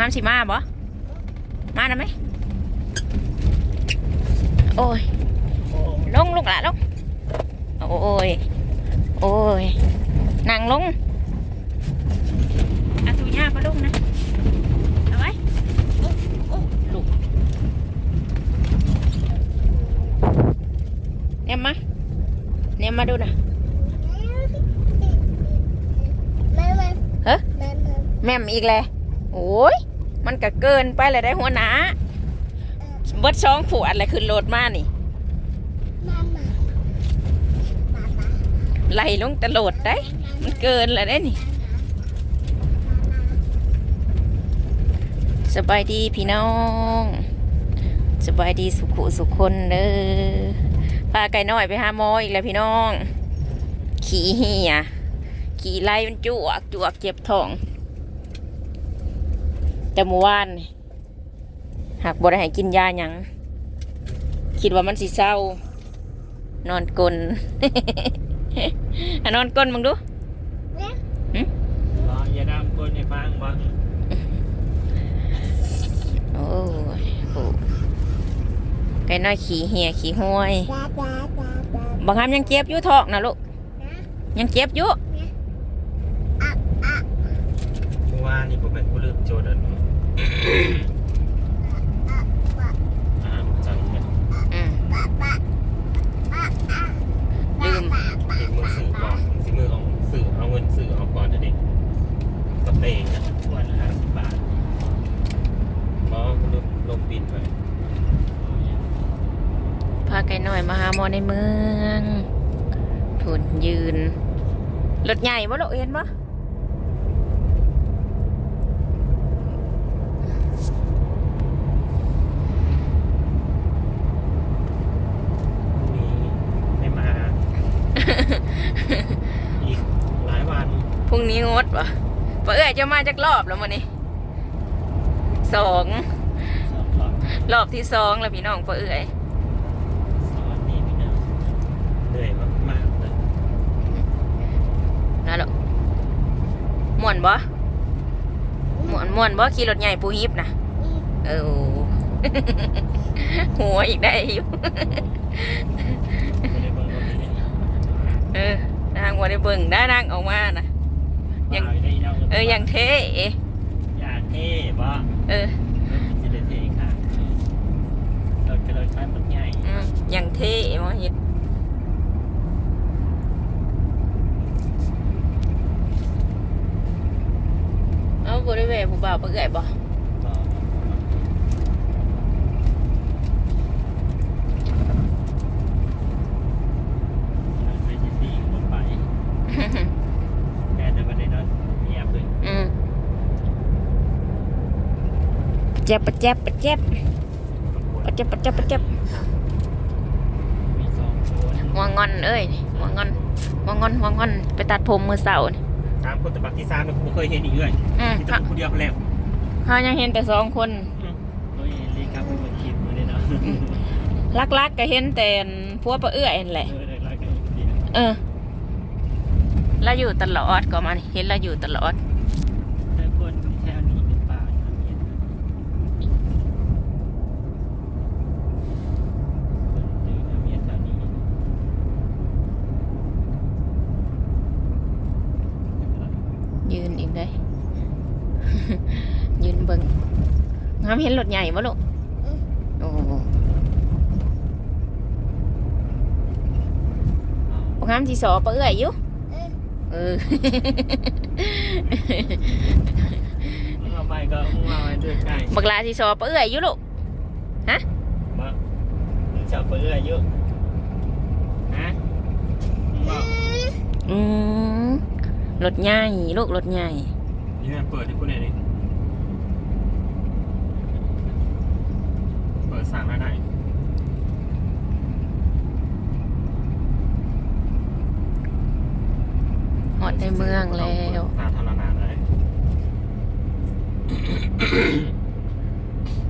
งามสิมาบ่มาได้ไหมโอ้ยลงลูกหละลงโอ้ย โอ้ยนั่งลงอาตุย่าปะลุงนะเอาไว้ลูกเนี่ยมาเนี่ยมาดูนะแม่แม่เฮ้แม่แม่แม่มอีกเลยโอ้ย มันก็เกินไปเลยได้หัวหนาเบิดสองขวดอะไรขึ้นโหลดมานี่มามามามาไล่ลงแต่โหลดได้ มันเกินเลยได้นี่ สบายดีพี่น้อง สบายดีสุขุสุขคนเด้อพาไก่น้อยไปหาหมออีกแล้วพี่น้อง ขี่เหี่ยขี่ไล่มันจวกจวกเจ็บท้อง แต่เมื่อวานนี่หากบ่ได้ให้กินยาหยังคิดว่ามันสิเศร้า นอนกลนอะนอนกลนมึงดูอ๋ออย่าดำคนในฟังบ้างโอ้ยโหไก่น้อยขี่เหี่ยขี่ห้วยจ้าจ้าจ้าจ้าบางครั้งยังเจ็บอยู่ท้องนะลูกนะยังเจ็บอยู่อะอะเมื่อวานนี่ผมเป็นผู้ลืมโจทย์อันนี้ อืมปะปะอะอะลืมเด็กมือสื่อก่อนสิมือเอาสื่อเอาเงินสื่อเอาก่อนนะเด็กสเปนนะวันละห้าสิบบาทมอลงลงบินไปพาไก่น้อยมาหาหมอในเมืองทุนยืน รถใหญ่บ่ลูกเห็นบ่ พรุ่งนี้ไม่มา อีกหลายวันพรุ่งนี้งดบ่ปะเอ้ยจะมาจากรอบแล้วมื้อนี้สองสองรอบรอบที่สองแล้วพี่น้องปะเอ้ยสวัสดีพี่น้องเหนื่อยมากๆเลยนะลูกม่วนบ่ม่วนม่วนบ่ขี่รถใหญ่ปูฮิบนะเออหัวอีกได้อยู่ ไม่ได้เบิ่งรถนี้ เออนางว่าได้เบิ่งได้นางออกมานะยังบ่าวได้าเออยังเท่อยากเท่บ่เออรถจะได้เท่ค่ะรถกระโดดขั้นรถใหญ่อืมยังเท่มอเฮ็ดเอาบ่ได้แหวะผู้บ่าวบ่เอื้อยบ่บ่ไปซิตี้ก็บ่ไปแค่จะมาได้นอนเงียบเลย อืมปะเจ็บปะเจ็บปะเจ็บปะเจ็บปะเจ็บปะเจ็บมีสองคนหัวงอนเอ้ยหัวงอนหัวงอนหัวงอน ไปตัดผมมือเสาร์นี่สามคนแต่บักที่สามเนี่ยผมบ่เคยเห็นอีกเลยอืมที่จะคนเดียวคนแรกเฮายังเห็นแต่สองคนโอ้ยรีครับเป็นคนคิดมาเลยเนาะลักๆก็เห็นแต่พวกปะเอื้อยนั่นแหละ เออได้รักกันดีเออเราอยู่ตลอดก็มานี่เห็นเราอยู่ตลอด แต่คนแถวนี้เป็นป่าเห็นคนจืดเมียแถวนี้ ยืนอีกได้ยืนเบิ่งงามเห็นรถใหญ่บ่ลูกโอ้โหบ่งามที่สอปะเอื้อยอยู่เออเอาไปก็มาไว้ด้วยใกล้บักลาที่สอปะเอื้อยอยู่ลูกมาจับไปเรื่อยเยอะฮะบอกอืม รถใหญ่ลูกรถใหญ่นี่แม่เปิดให้คุณหน่อยดิเปิดสั่งแล้วได้หอดในเมืองแล้วสาธารณะเลย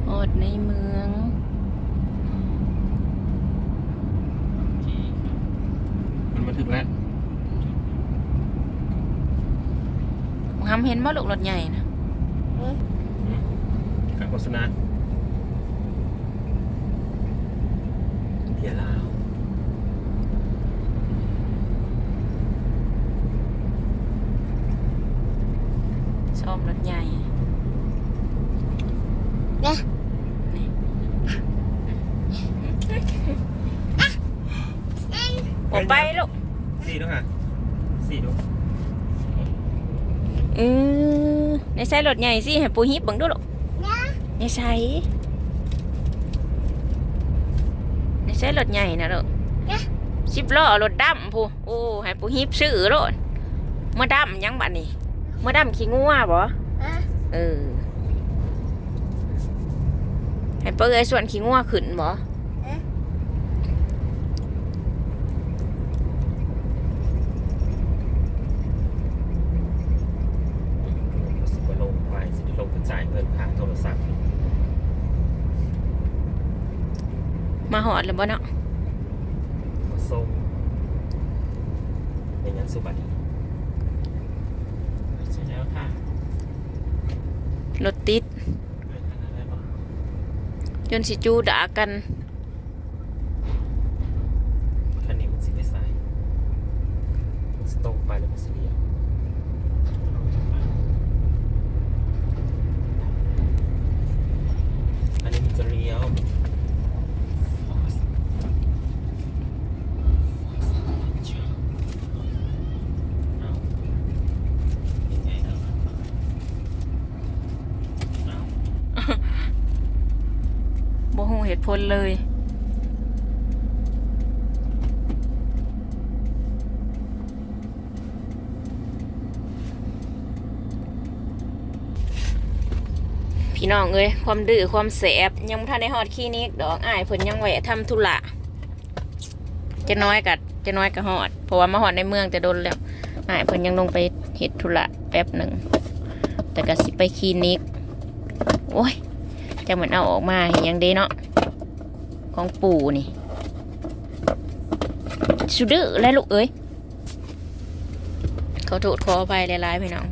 หอดในเมืองมันมาถึงแล้ว งาม เห็นบ่ลูกรถใหญ่นะโฆษณาเบียร์ลาวชอบรถใหญ่เนี่ยผมไปลูกสี่ดูค่ะสี่ดู เออในใช้รถใหญ่สิให้ปูฮิปเบังดูลูกเนี่ยในใช้ในใช้รถใหญ่นะลูกเนี่ยสิบล้อรถดำพูโอ้ให้ปูฮิปซื้อรถเมื่อดำยังบัดนี้เมื่อดำขี้งัวบ่อะเออให้เปิ้ลไอ้ส่วนขี้งัวขึ้นบ่ สิบลงไปสิลงกระ จายเงินค่าโทรศัพท์มาหอดเลยบ่เนาะมาส่งในงานสุบัติใช่แล้วค่ะรถติดไปทางนั้นได้ปะจนสิจูด่ากันคันนี้มันสิไปใส่มันสตรงไปแล้วมันสิเดียวอันนี้มันจะเลี้ยว เอายังไงเอาเอา บ่ ฮู้เลย พี่น้องเอ้ยความดื้อความแสบยังบ่ทันได้ฮอดคลินิกดอกอ้ายเพิ่นยังแหวะทำธุระจะน้อยกัดจะน้อยก็ฮอด เพราะว่ามาฮอดในเมืองแต่โดนแล้วอ้ายเพิ่นยังลงไปเฮ็ดธุระแป๊บหนึ่งแต่ก็สิไปคลินิกโอ้ยจังเหมือนเอาออกมาเห็นยังเด้เนาะ ของปู่นี่สุดดื้อแล้วลูกเอ้ยขอโทษขออภัยหลายๆพี่น้อง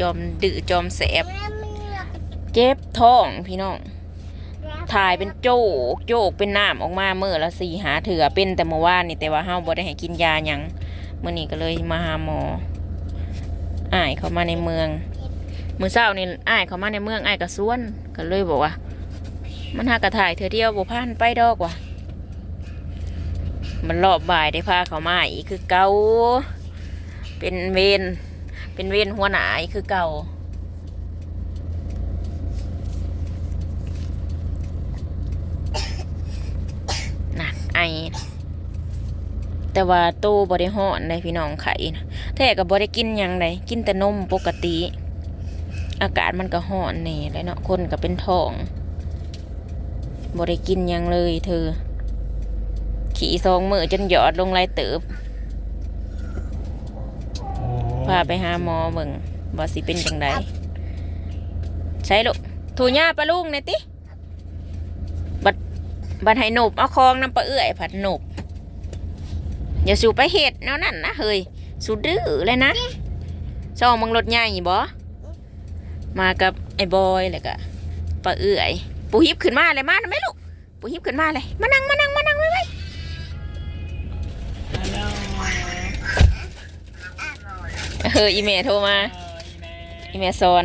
จอมดื้อจอมแสบแม่มีหลักเจ็บท้องพี่น้องแล้วถ่ายเป็นโจกโจกเป็นน้ำออกมาเมื่อละสี่หาเถื่อเป็นแต่เมื่อวานนี่แต่ว่าเฮาบ่ได้ให้กินยาหยังเมื่อนี้ก็เลยมาหาหมออ้ายเขามาในเมือง มื้อเช้านี่อ้ายเขามาในเมืองอ้ายก็สวนก็เลยบอกว่า มันหากระถ่ายเธอเดียวบ่ผ่านไปดอกว่ะ มันรอบบ่ายได้พาเขามาอีกคือเก่าเป็นเวรเป็นเวรหัวหน้าอีกคือเก่านะไอแต่ว่าตบ่ได้ฮ้อนเลยพี่น้องไข่นะแท้ก็บ่ได้กินยังเลยกินแต่นมปกติ อากาศมันก็ฮ้อนแน่เลยเนาะคนก็เป็นท้อง บ่ได้กินยังเลยเธอ ขี่ซองมือจนหยอดลงไรเติบพาไปหาหมอเบิ่งว่สิเป็นจังไดใช่ลูกถูหญ้าปลาลุงเนี่ยติบัดบัดให้หนบเอาคองน้ำปลาเอื้อยผัดหนบอย่าสูไปเห็ดแนวนั่นนะเฮ้ยสูดื้อเลยนะช่องมึงรถใหญ่บ่มากับไอ้บอยแล้วก็ปลาเอื้อยปูฮิบขึ้นมาเลยมาทำไมลูก ปูฮิบขึ้นมาเลย มานั่งมานั่งมานั่งไว้ไว้เอออีเมลโทรมา อีเมลสอน